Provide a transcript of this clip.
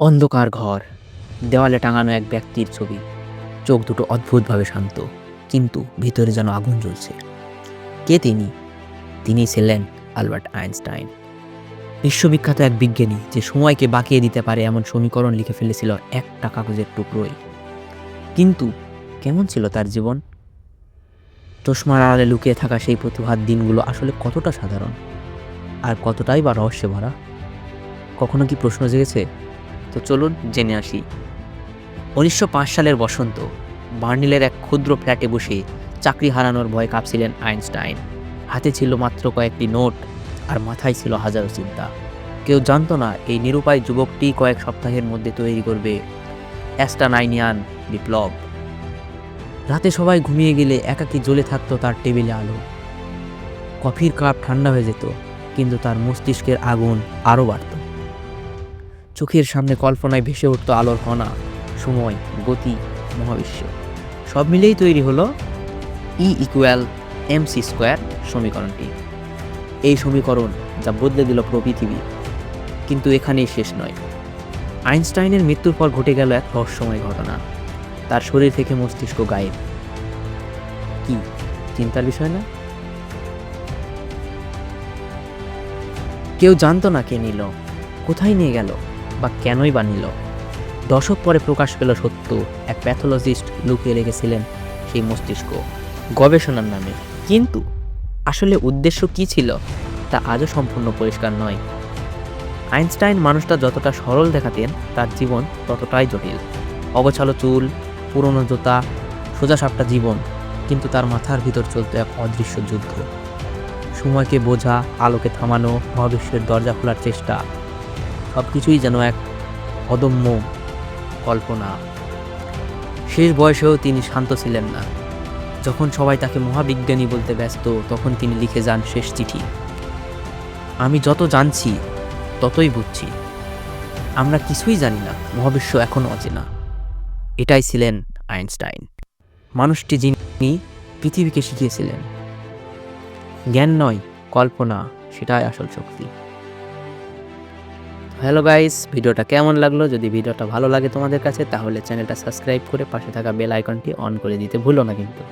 অন্ধকার ঘর, দেওয়ালে টাঙানো এক ব্যক্তির ছবি। চোখ দুটো অদ্ভুতভাবে শান্ত, কিন্তু ভিতরে যেন আগুন জ্বলছে। কে তিনি? তিনি ছিলেন আলবার্ট আইনস্টাইন। বিশ্ববিখ্যাত এক বিজ্ঞানী যে সময়কে বাঁকিয়ে দিতে পারে এমন সমীকরণ লিখে ফেলেছিল একটা কাগজের টুকরোয় কিন্তু কেমন ছিল তার জীবন? চশমার আড়ালে লুকিয়ে থাকা সেই প্রতিভার দিনগুলো আসলে কতটা সাধারণ? আর কতটাই বা রহস্যে ভরা কখনো কি প্রশ্ন জেগেছে? তো চলুন জেনে আসি। উনিশশো পাঁচ সালের বসন্ত, বার্নিলের এক ক্ষুদ্র ফ্ল্যাটে বসে চাকরি হারানোর ভয়ে কাঁপছিলেন আইনস্টাইন। হাতে ছিল মাত্র কয়েকটি নোট আর মাথায় ছিল হাজারো চিন্তা। কেউ জানতো না এই নিরুপায় যুবকটি কয়েক সপ্তাহের মধ্যে তৈরি করবে অ্যাস্টানাইনিয়ান বিপ্লব। রাতে সবাই ঘুমিয়ে গেলে একাকী জ্বলে থাকতো তার টেবিলে আলো। কফির কাপ ঠান্ডা হয়ে যেত, কিন্তু তার মস্তিষ্কের আগুন আরও বাড়ত। চোখের সামনে কল্পনায় ভেসে উঠতো আলোর কণা, সময়, গতি, মহাবিশ্ব। সব মিলেই তৈরি হলো E equal M C square সমীকরণটি। এই সমীকরণ যা বদলে দিল প্রপৃথিবী, কিন্তু এখানেই শেষ নয়। আইনস্টাইনের মৃত্যুর পর ঘটে গেল এক রহস্যময় ঘটনা। তার শরীর থেকে মস্তিষ্ক গায়েব। কি, চিন্তার বিষয় না? কেউ জানতো না কে নিল, কোথায় নিয়ে গেল? বা কেনই বা নিল। দশক পরে প্রকাশ পেল সত্য, এক প্যাথোলজিস্ট লুকিয়ে রেখেছিলেন সেই মস্তিষ্ক, গবেষণার নামে। কিন্তু আসলে উদ্দেশ্য কি ছিল, তা আজও সম্পূর্ণ পরিষ্কার নয়। আইনস্টাইন মানুষটা যতটা সরল দেখাতেন, তার জীবন ততটাই জটিল। অগোছালো চুল, পুরনো জোতা, সোজা সাপটা জীবন, কিন্তু তার মাথার ভিতর চলতো এক অদৃশ্য যুদ্ধ। সময়কে বোঝা, আলোকে থামানো মহাবিশ্বের দরজা খোলার চেষ্টা। সব কিছুই যেন এক অদম্য কল্পনা। শেষ বয়সেও তিনি শান্ত ছিলেন না। যখন সবাই তাকে মহাবিজ্ঞানী বলতে ব্যস্ত, তখন তিনি লিখে যান শেষ চিঠি। আমি যত জানছি, ততই বুঝছি। আমরা কিছুই জানি না, মহাবিশ্ব এখনও অচেনা। এটাই ছিলেন আইনস্টাইন। মানুষটি যিনি, পৃথিবীকে শিখিয়েছিলেন। জ্ঞান নয়, কল্পনা, সেটাই আসল শক্তি। হ্যালো গাইস, ভিডিওটা কেমন লাগল? যদি ভিডিওটা ভালো লাগে তোমাদের কাছে, তাহলে চ্যানেলটা সাবস্ক্রাইব করে পাশে থাকা বেল আইকনটি অন করে দিতে ভুলো না কিন্তু।